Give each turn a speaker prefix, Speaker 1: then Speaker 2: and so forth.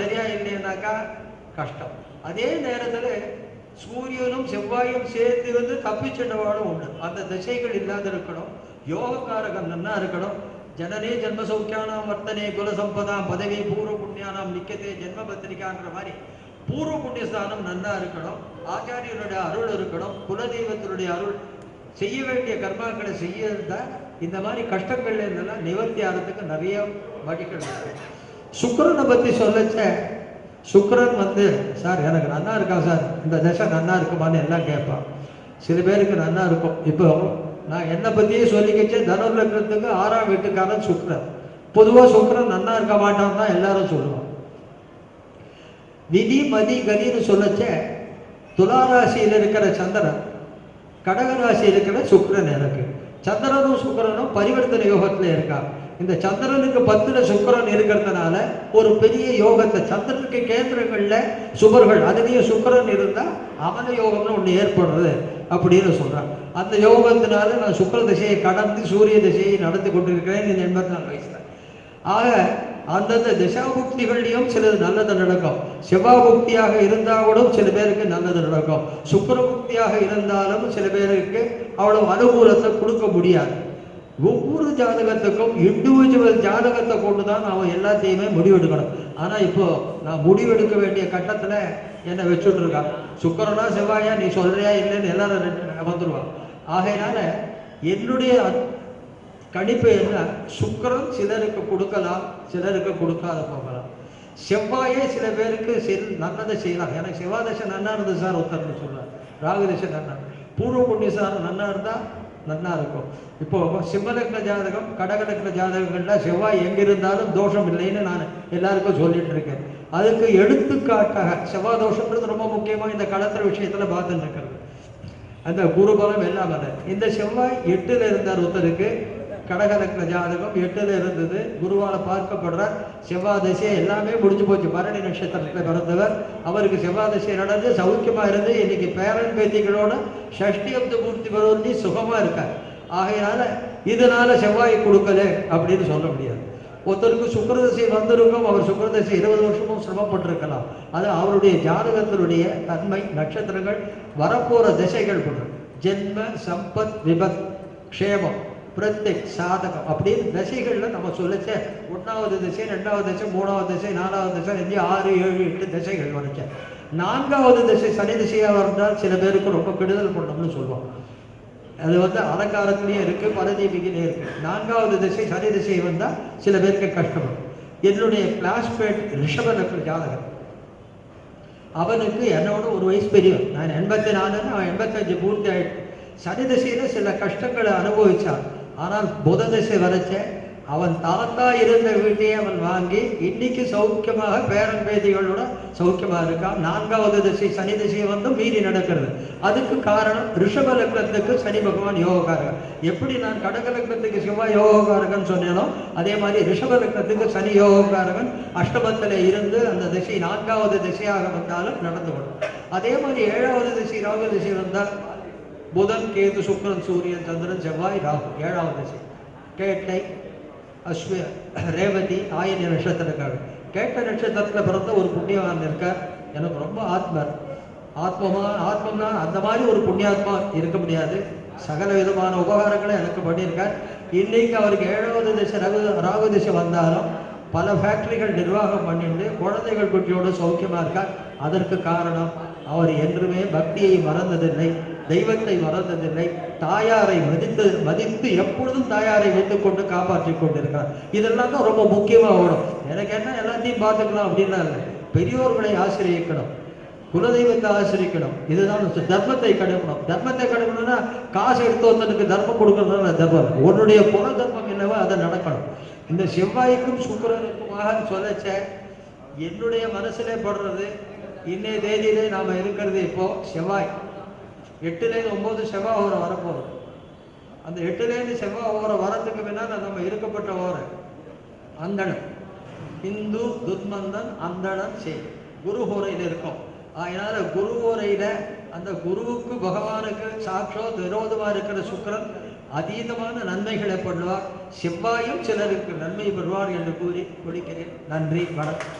Speaker 1: சரியா இல்லைன்னாக்கா கஷ்டம். அதே நேரத்தில் சூரியனும் செவ்வாயும் சேர்ந்திருந்து தப்பிச்சென்றவாடும் உண்டு. அந்த திசைகள் இல்லாத இருக்கணும். யோகக்காரகம் நன்னா இருக்கணும். ஜனனே ஜென்ம சௌக்கியானாம் வர்த்தனே குலசம்பதாம் பதவி பூர்வ புண்ணியானாம் நிக்கத்தே ஜென்ம பத்திரிகான்ற மாதிரி பூர்வ புண்ணிய ஸ்தானம் நன்னா இருக்கணும். ஆச்சாரியனுடைய அருள் இருக்கணும். குலதெய்வத்தினுடைய அருள் செய்ய வேண்டிய கர்மாக்களை செய்யறதா இந்த மாதிரி கஷ்டங்கள்ல இருந்தெல்லாம் நிவர்த்தி ஆகிறதுக்கு நிறைய வழிகள் இருக்கு. சுக்கரனை பத்தி சொல்லச்ச. சுக்கரன் வந்து சார் எனக்கு நன்னா இருக்கா சார்? இந்த தசை நன்னா இருக்குமான்னு எல்லாம் கேட்பான். சில பேருக்கு நன்னா இருக்கும். இப்போ நான் என்னை பத்தியே சொல்லிக்கிச்சு தனுர்லக்னத்துக்கு ஆறாம் வீட்டுக்காரன் சுக்கரன். பொதுவா சுக்கரன் நன்னா இருக்க மாட்டான் தான் எல்லாரும் சொல்லுவான் நிதி மதி கதின்னு சொல்லச்ச. துளாராசியில் இருக்கிற சந்திரன் கடகராசியில் இருக்கிற சுக்கரன் எனக்கு. சந்திரனும் சுக்கரனும் பரிவர்த்தனை யோகத்தில் இருக்கான் இந்த சந்திரனுக்கு பத்துல சுக்கரன் இருக்கிறதுனால ஒரு பெரிய யோகத்தை சந்திரனுக்கு கேந்திரங்கள்ல சுபர்கள் அதுலயும் சுக்கரன் இருந்தா அமல யோகம்னு ஒண்ணு ஏற்படுறது அப்படின்னு சொல்றான் அந்த யோகத்தினால நான் சுக்கர திசையை கடந்து சூரிய திசையை நடந்து கொண்டிருக்கிறேன் இந்த எண்பத்தி நாலு வயசுல ஆக அந்தந்த திசாபுக்திகள்லையும் சிலது நல்லது நடக்கும். செவ்வாபுக்தியாக இருந்தால் கூட சில பேருக்கு நல்லது நடக்கும். சுக்கரபுக்தியாக இருந்தாலும் சில பேருக்கு அவ்வளவு அனுகூலத்தை கொடுக்க முடியாது. ஒவ்வொரு ஜாதகத்துக்கும் இண்டிவிஜுவல் ஜாதகத்தை கொண்டு தான் நாம் எல்லாத்தையுமே முடிவெடுக்கணும். ஆனால் இப்போ நான் முடிவெடுக்க வேண்டிய கட்டத்தில் என்னை வச்சுட்டு இருக்கான். சுக்கரனா செவ்வாயா நீ சொல்றியா இல்லைன்னு எல்லாரும் வந்துடுவான் ஆகையினால என்னுடைய கணிப்பு என்ன? சுக்கிரன் சிலருக்கு கொடுக்கலாம் சிலருக்கு கொடுக்காத போகலாம். செவ்வாயே சில பேருக்கு செல் நல்லதை செய்யலாம். எனக்கு செவ்வாதசை நன்னா இருந்தது சார் ஒருத்தர்னு சொல்றார். ராகுதசை நன்னா. பூர்வ புண்ணிய சார் நன்னா இருந்தால் நல்லா இருக்கும் இப்போ சிம்மலக்ன ஜாதகம் கடகலக்ன ஜாதகங்கள்ல செவ்வாய் எங்க இருந்தாலும் தோஷம் இல்லைன்னு நான் எல்லாருக்கும் சொல்லிட்டு இருக்கேன். அதுக்கு எடுத்துக்காட்டாக செவ்வாய் தோஷம்ன்றது ரொம்ப முக்கியமா இந்த களத்திர விஷயத்துல பார்த்துட்டு இருக்கிறது. அந்த குருபலம் எல்லாம் இந்த செவ்வாய் எட்டுல இருந்தார் ஒருத்தருக்கு கடகலக்ன ஜாதகம் எட்டுல இருந்தது. குருவால பார்க்கப்படுறார் செவ்வாய் திசை எல்லாமே முடிஞ்சு போச்சு. பரணி நட்சத்திரத்துல பிறந்தவர். அவருக்கு செவ்வாய் திசை நடந்து சௌக்கியமா இருந்து இன்னைக்கு பேரன் பேத்திகளோட ஷஷ்டி அப்த பூர்த்தி பருவத்தி சுகமா இருக்கார். ஆகையினால இதனால செவ்வாய் கொடுக்கல அப்படின்னு சொல்ல முடியாது. ஒருத்தருக்கு சுக்கரதசை வந்திருக்கும். அவர் சுக்கரதசை இருபது வருஷமும் சிரமப்பட்டிருக்கலாம். அது அவருடைய ஜாதகத்தினுடைய தன்மை நட்சத்திரங்கள் வரப்போற திசைகள் பண்றது ஜென்ம சம்பத் விபத் க்ஷேமம். பிரத்யக் சாதகம் அப்படின்னு திசைகள்ல நம்ம சொல்லச்ச ஒன்றாவது திசை ரெண்டாவது திசை மூணாவது திசை நாலாவது திசை அஞ்சு ஆறு ஏழு எட்டு திசைகள் வரைச்ச நான்காவது திசை சனி திசையாக இருந்தால் சில பேருக்கு ரொம்ப கெடுதல் பண்ணணும்னு சொல்லுவோம் அது வந்து அலங்காரத்திலேயே இருக்கு பரதீபிக்கிலே இருக்கு. நான்காவது திசை சனி திசை வந்தால் சில பேருக்கு கஷ்டம் என்னுடைய கிளாஸ்மேட் ரிஷபலக்கு ஜாதகம். அவனுக்கு என்னோட ஒரு வயசு பெரியவன். நான் எண்பத்தி நாலுன்னு அவன் எண்பத்தஞ்சு பூர்த்தி ஆயிட்டு. சனி திசையில சில கஷ்டங்களை அனுபவிச்சான். ஆனால் புத திசை வரைச்ச அவன் தாத்தா இருந்த வீட்டையே அவன் வாங்கி இன்னைக்கு சௌக்கியமாக பேரன் பேதிகளோட சௌக்கியமாக இருக்கான். நான்காவது திசை சனி திசை வந்து மீறி நடக்கிறது. அதுக்கு காரணம் ரிஷப லக்னத்துக்கு சனி பகவான் யோகக்காரகன் எப்படி நான் கடக லக்னத்துக்கு சிவா யோகக்காரகன் சொன்னேனோ அதே மாதிரி ரிஷப லக்னத்துக்கு சனி யோகக்காரகன் அஷ்டமத்தில் இருந்து அந்த திசை நான்காவது திசையாக வந்தாலும் நடந்து கொள்ளும். அதே மாதிரி ஏழாவது திசை ராகு திசை வந்தால் புதன் கேது சுக்ரன் சூரியன் சந்திரன் செவ்வாய் ராகு ஏழாவது திசை. கேட்டை அஸ்வ ரேவதி ஆயினிய நட்சத்திரக்காரர். கேட்ட நட்சத்திரத்தில் பிறந்த ஒரு புண்ணியவான் இருக்கார். எனக்கு ரொம்ப ஆத்மர். ஆத்மமா ஆத்மம்னா அந்த மாதிரி ஒரு புண்ணியாத்மா இருக்க முடியாது. சகல விதமான உபகாரங்களை எனக்கு பண்ணியிருக்கார். இன்னைக்கு அவருக்கு ஏழாவது திசை ரகு ராகு திசை வந்தாலும் பல ஃபேக்டரிகள் நிர்வாகம் பண்ணிட்டு குழந்தைகள் குட்டியோட சௌக்கியமாக இருக்கார். அதற்கு காரணம் அவர் என்றுமே பக்தியை மறந்ததில்லை. தெய்வத்தை மறந்ததில்லை தாயாரை மதித்து மதித்து எப்பொழுதும் தாயாரை வைத்துக் கொண்டு காப்பாற்றி கொண்டிருக்கிறார். இதெல்லாம் தான் ரொம்ப முக்கியமாக ஓடும். எனக்கு என்ன எல்லாத்தையும் பார்த்துக்கலாம் அப்படின்னா இல்லை. பெரியோர்களை ஆசிரியக்கணும். குலதெய்வத்தை ஆசிரியக்கணும். இதுதான் தர்மத்தை கடைக்கணும். தர்மத்தை கடைக்கணும்னா காசு எடுத்து ஒருத்தனுக்கு தர்மம் கொடுக்கறதுனால தர்மம்? உன்னுடைய குல தர்மம் என்னவோ அதை நடக்கணும். இந்த செவ்வாய்க்கும் சுக்கரனுக்குமாக சொல்லச்ச என்னுடைய மனசுலே படுறது இன்னைய தேதியிலே நாம இருக்கிறது இப்போ செவ்வாய். எட்டுலேருந்து ஒம்பது செவ்வாய் ஓரம் வரப்போகுது அந்த எட்டுலேருந்து செவ்வாய் ஓரம் வரத்துக்கு பின்னால் நம்ம இருக்கப்பட்ட ஓரம் அந்தணன். இந்து துத்மந்தன் அந்தணன் செய் குரு ஓரையில் இருக்கும். அதனால் குரு ஓரையில் அந்த குருவுக்கு பகவானுக்கு சாட்சோ விரோதமாக இருக்கிற சுக்கிரன் அதீதமான நன்மைகளை பண்ணுவார். செவ்வாயும் சிலருக்கு நன்மை பெறுவார் என்று கூறி முடிக்கிறேன் நன்றி வணக்கம்.